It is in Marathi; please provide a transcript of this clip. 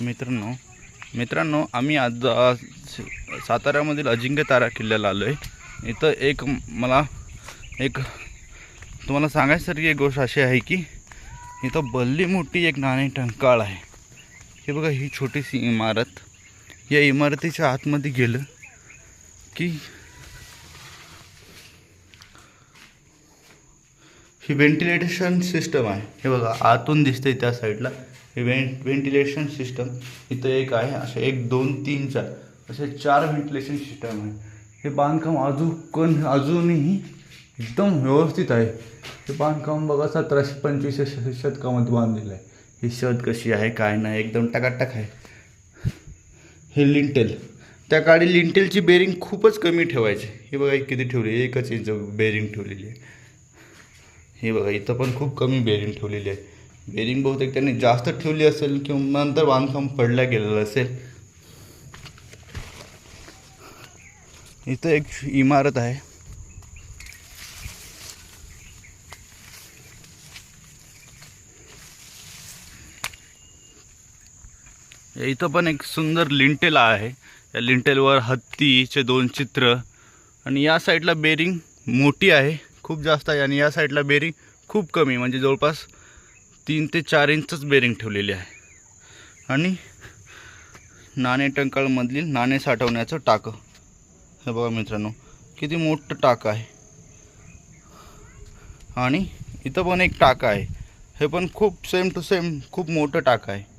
मित्रांनो मित्रांनो आम्ही आज साताऱ्यामधील अजिंक्य तारा किल्ल्याला आलो आहे इथं एक मला एक तुम्हाला सांगायसारखी एक गोष्ट अशी आहे की इथं भल्ली मोठी एक नाणी टंकाळ आहे. हे बघा ही छोटीशी इमारत. या इमारतीच्या आतमध्ये गेलं की ही व्हेंटिलेशन सिस्टम आहे. हे बघा आतून दिसतंय त्या साईडला हे वेंट व्हेंटिलेशन सिस्टम इथं एक आहे असे एक दोन तीन चार. असे चार व्हेंटिलेशन सिस्टम आहे. हे बांधकाम अजून कोण अजूनही एकदम व्यवस्थित आहे. हे बांधकाम बघा सतराशे पंचवीस शतकामध्ये बांधलेलं आहे. ही शत कशी आहे काय नाही एकदम टकाटक आहे. हे लिंटेल त्या काळी लिंटेलची बेरिंग खूपच कमी ठेवायची. हे बघा किती ठेवली? एकच इंच बेरिंग ठेवलेली आहे. हे बघा इथं पण खूप कमी बेरिंग ठेवलेली आहे. बेरिंग बहुतेक त्यांनी जास्त ठेवली असेल किंवा नंतर बांधकाम पडल्या गेलेलं असेल. इथं एक इमारत आहे. इथं पण एक सुंदर लिंटेल आहे. या लिंटेलवर हत्तीचे दोन चित्र. आणि या साईडला बेरिंग मोठी आहे. खूप जास्त आहे आणि या साईडला बेरिंग खूप कमी म्हणजे जवळपास तीन ते चार इंचच बेरिंग ठेवलेली आहे. आणि नाणे टंकाळमधील नाणे साठवण्याचं टाकं. हे बघा मित्रांनो किती मोठं टाकं आहे. आणि इथं पण एक टाकं आहे. हे पण खूप सेम टू सेम खूप मोठं टाकं आहे.